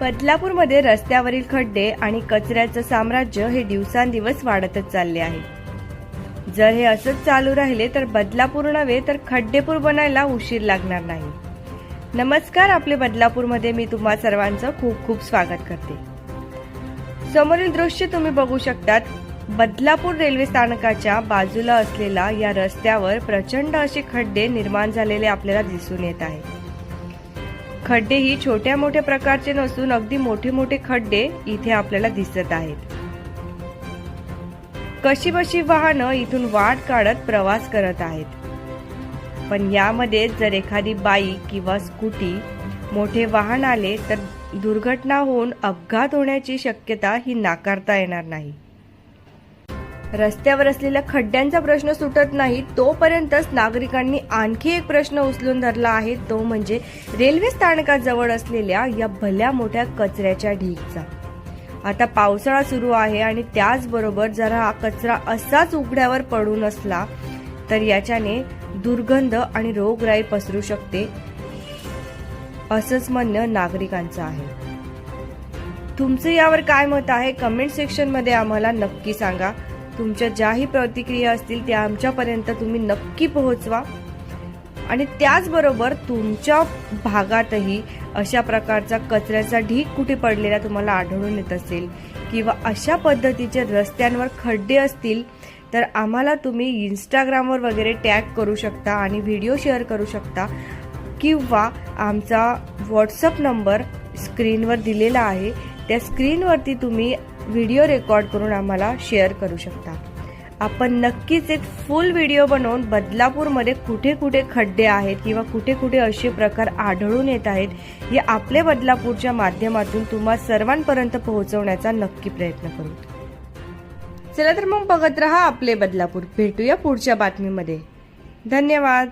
बदलापूरमध्ये रस्त्यावरील खड्डे आणि कचऱ्याचं साम्राज्य हे दिवसांदिवस वाढतच चालले आहे. जर हे असंच चालू राहिले तर बदलापूर नव्हे तर खड्डेपूर बनायला उशीर लागणार नाही. नमस्कार आपले बदलापूरमध्ये मी तुम्हा सर्वांचं खूप खूप स्वागत करते. समोरील दृश्य तुम्ही बघू शकतात. बदलापूर रेल्वे स्थानकाच्या बाजूला असलेला या रस्त्यावर प्रचंड असे खड्डे निर्माण झालेले आपल्याला दिसून येत आहे. खड्डे ही छोट्या मोठ्या प्रकारचे नसून अगदी मोठे मोठे खड्डे इथे आपल्याला दिसत आहेत. कशी बशी वाहनं इथून वाट काढत प्रवास करत आहेत. पण यामध्ये जर एखादी बाईक किंवा स्कूटी मोठे वाहन आले तर दुर्घटना होऊन अपघात होण्याची शक्यता ही नाकारता येणार नाही. रस्त्यावर असलेल्या खड्ड्यांचा प्रश्न सुटत नाही तोपर्यंतच नागरिकांनी आणखी एक प्रश्न उचलून धरला आहे. तो म्हणजे रेल्वे स्थानकाजवळ असलेल्या या भल्या मोठ्या कचऱ्याच्या ढीगचा. आता पावसाळा सुरू आहे आणि त्याचबरोबर जर हा कचरा असाच उघड्यावर पडून असला तर याच्याने दुर्गंध आणि रोगराई पसरू शकते असंच म्हणणं नागरिकांचं आहे. तुमचं यावर काय मत आहे? कमेंट सेक्शनमध्ये आम्हाला नक्की सांगा. तुमच्या ज्याही प्रतिक्रिया असतील त्या आमच्यापर्यंत तुम्ही नक्की पोहोचवा. आणि त्याचबरोबर तुमच्या भागातही अशा प्रकारचा कचऱ्याचा ढीग कुठे पडलेला तुम्हाला आढळून येत असेल किंवा अशा पद्धतीचे रस्त्यांवर खड्डे असतील तर आम्हाला तुम्ही इंस्टाग्रामवर वगैरे टॅग करू शकता आणि व्हिडिओ शेअर करू शकता. किंवा आमचा व्हॉट्सअप नंबर स्क्रीनवर दिलेला आहे. त्या स्क्रीनवरती तुम्ही व्हिडिओ रेकॉर्ड करून आम्हाला शेअर करू शकता. आपण नक्कीच एक फुल व्हिडिओ बनवून बदलापूरमध्ये कुठे कुठे खड्डे आहेत किंवा कुठे कुठे असे प्रकार आढळून येत आहेत हे आपले बदलापूरच्या माध्यमातून तुम्हा सर्वांपर्यंत पोहोचवण्याचा नक्की प्रयत्न करू. चला तर मग बघत रहा आपले बदलापूर. भेटूया पुढच्या बातमीमध्ये. धन्यवाद.